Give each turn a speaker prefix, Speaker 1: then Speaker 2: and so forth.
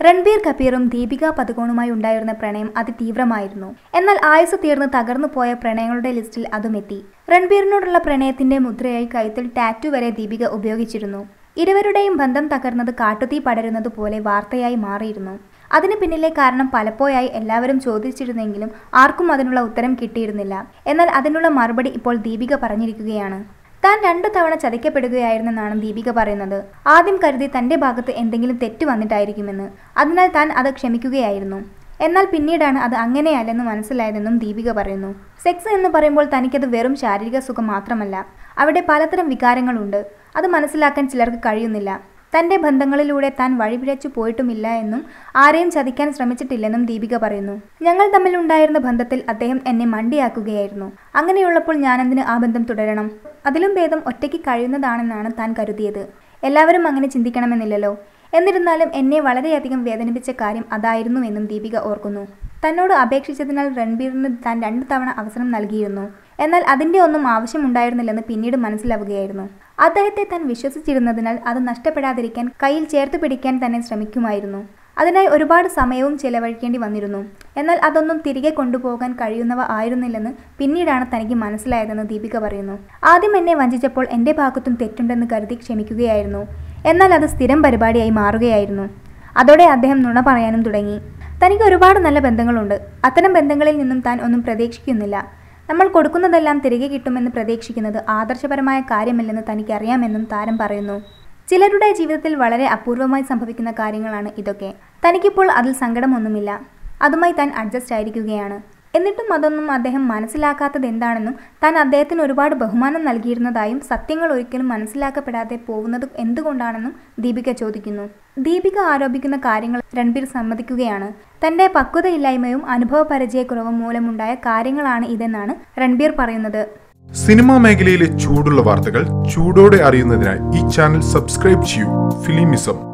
Speaker 1: രൺബീർ കപീറും ദീപിക പതുകോണുമായി ഉണ്ടായിരുന്ന പ്രണയം അതിതീവ്രമായിരുന്നു. എന്നാൽ ആയുസ് തീർന്ന് തകർന്നു പോയ പ്രണയങ്ങളുടെ ലിസ്റ്റിൽ അതുമെത്തി രൺബീറിനോടുള്ള പ്രണയത്തിന്റെ മുദ്രയായി കഴുത്തിൽ ടാറ്റു വരെ ദീപിക ഉപയോഗിച്ചിരുന്നു. ഇരുവരുടെയും ബന്ധം തകർന്നത് കാട്ടുതീ പടരുന്നത് പോലെ വാർത്തയായി മാറിയിരുന്നു. അതിന് പിന്നിലെ കാരണം പലപ്പോഴായി എല്ലാവരും ചോദിച്ചിരുന്നെങ്കിലും ആർക്കും അതിനുള്ള ഉത്തരം കിട്ടിയിരുന്നില്ല. എന്നാൽ അതിനുള്ള മറുപടി ഇപ്പോൾ ദീപിക പറഞ്ഞിരിക്കുകയാണ്. താൻ രണ്ടു തവണ ചതിക്കപ്പെടുകയായിരുന്നെന്നാണ് ദീപിക പറയുന്നത്. ആദ്യം കരുതി തന്റെ ഭാഗത്ത് എന്തെങ്കിലും തെറ്റ് വന്നിട്ടായിരിക്കുമെന്ന്. അതിനാൽ താൻ അത് ക്ഷമിക്കുകയായിരുന്നു. എന്നാൽ പിന്നീടാണ് അത് അങ്ങനെയല്ലെന്ന് മനസ്സിലായതെന്നും ദീപിക പറയുന്നു. സെക്സ് എന്ന് പറയുമ്പോൾ തനിക്കത് വെറും ശാരീരിക സുഖം മാത്രമല്ല. അവിടെ പലതരം വികാരങ്ങളുണ്ട്. അത് മനസ്സിലാക്കാൻ ചിലർക്ക് കഴിയുന്നില്ല. തന്റെ ബന്ധങ്ങളിലൂടെ താൻ വഴിപിഴച്ചു പോയിട്ടുമില്ല എന്നും ആരെയും ചതിക്കാൻ ശ്രമിച്ചിട്ടില്ലെന്നും ദീപിക പറയുന്നു. ഞങ്ങൾ തമ്മിലുണ്ടായിരുന്ന ബന്ധത്തിൽ അദ്ദേഹം എന്നെ മണ്ടിയാക്കുകയായിരുന്നു. അങ്ങനെയുള്ളപ്പോൾ ഞാനെന്തിന് ആ ബന്ധം തുടരണം? അതിലും ഭേദം ഒറ്റയ്ക്ക് കഴിയുന്നതാണെന്നാണ് താൻ കരുതിയത്. എല്ലാവരും അങ്ങനെ ചിന്തിക്കണമെന്നില്ലല്ലോ. എന്നിരുന്നാലും എന്നെ വളരെയധികം വേദനിപ്പിച്ച കാര്യം അതായിരുന്നു എന്നും ദീപിക ഓർക്കുന്നു. തന്നോട് അപേക്ഷിച്ചതിനാൽ രൺബീറിന് താൻ രണ്ടു തവണ അവസരം നൽകിയിരുന്നു. എന്നാൽ അതിന്റെ ഒന്നും ആവശ്യമുണ്ടായിരുന്നില്ലെന്ന് പിന്നീട് മനസ്സിലാവുകയായിരുന്നു. അദ്ദേഹത്തെ താൻ വിശ്വസിച്ചിരുന്നതിനാൽ അത് നഷ്ടപ്പെടാതിരിക്കാൻ കയ്യിൽ ചേർത്ത് പിടിക്കാൻ തന്നെ ശ്രമിക്കുമായിരുന്നു. അതിനായി ഒരുപാട് സമയവും ചെലവഴിക്കേണ്ടി വന്നിരുന്നു. എന്നാൽ അതൊന്നും തിരികെ കൊണ്ടുപോകാൻ കഴിയുന്നവ ആയിരുന്നില്ലെന്ന് പിന്നീടാണ് തനിക്ക് മനസ്സിലായതെന്ന് ദീപിക പറയുന്നു. ആദ്യം എന്നെ വഞ്ചിച്ചപ്പോൾ എന്റെ ഭാഗത്തും തെറ്റുണ്ടെന്ന് കരുതി ക്ഷമിക്കുകയായിരുന്നു. എന്നാൽ അത് സ്ഥിരം പരിപാടിയായി മാറുകയായിരുന്നു. അതോടെ അദ്ദേഹം നുണ പറയാനും തുടങ്ങി. തനിക്ക് ഒരുപാട് നല്ല ബന്ധങ്ങളുണ്ട്. അത്തരം ബന്ധങ്ങളിൽ നിന്നും താൻ ഒന്നും പ്രതീക്ഷിക്കുന്നില്ല. നമ്മൾ കൊടുക്കുന്നതെല്ലാം തിരികെ കിട്ടുമെന്ന് പ്രതീക്ഷിക്കുന്നത് ആദർശപരമായ കാര്യമല്ലെന്ന് തനിക്കറിയാമെന്നും താരം പറയുന്നു. ചിലരുടെ ജീവിതത്തിൽ വളരെ അപൂർവമായി സംഭവിക്കുന്ന കാര്യങ്ങളാണ് ഇതൊക്കെ. തനിക്കിപ്പോൾ അതിൽ സങ്കടമൊന്നുമില്ല. അതുമായി താൻ അഡ്ജസ്റ്റ് ആയിരിക്കുകയാണ്. എന്നിട്ടും അതൊന്നും അദ്ദേഹം മനസ്സിലാക്കാത്തത് എന്താണെന്നും താൻ അദ്ദേഹത്തിന് ഒരുപാട് ബഹുമാനം നൽകിയിരുന്നതായും സത്യങ്ങൾ ഒരിക്കലും മനസ്സിലാക്കപ്പെടാതെ പോകുന്നത് എന്തുകൊണ്ടാണെന്നും ദീപിക ചോദിക്കുന്നു. ദീപിക ആരോപിക്കുന്ന കാര്യങ്ങൾ രൺബീർ സമ്മതിക്കുകയാണ്. തന്റെ പക്വതയില്ലായ്മയും അനുഭവ പരിചയക്കുറവും മൂലമുണ്ടായ കാര്യങ്ങളാണ് ഇതെന്നാണ് രൺബീർ പറയുന്നത്.
Speaker 2: സിനിമാ മേഖലയിലെ ചൂടുള്ള വാർത്തകൾ ചൂടോടെ അറിയുന്നതിനായി ഈ ചാനൽ സബ്സ്ക്രൈബ് ചെയ്യൂ. ഫിലിമിസം.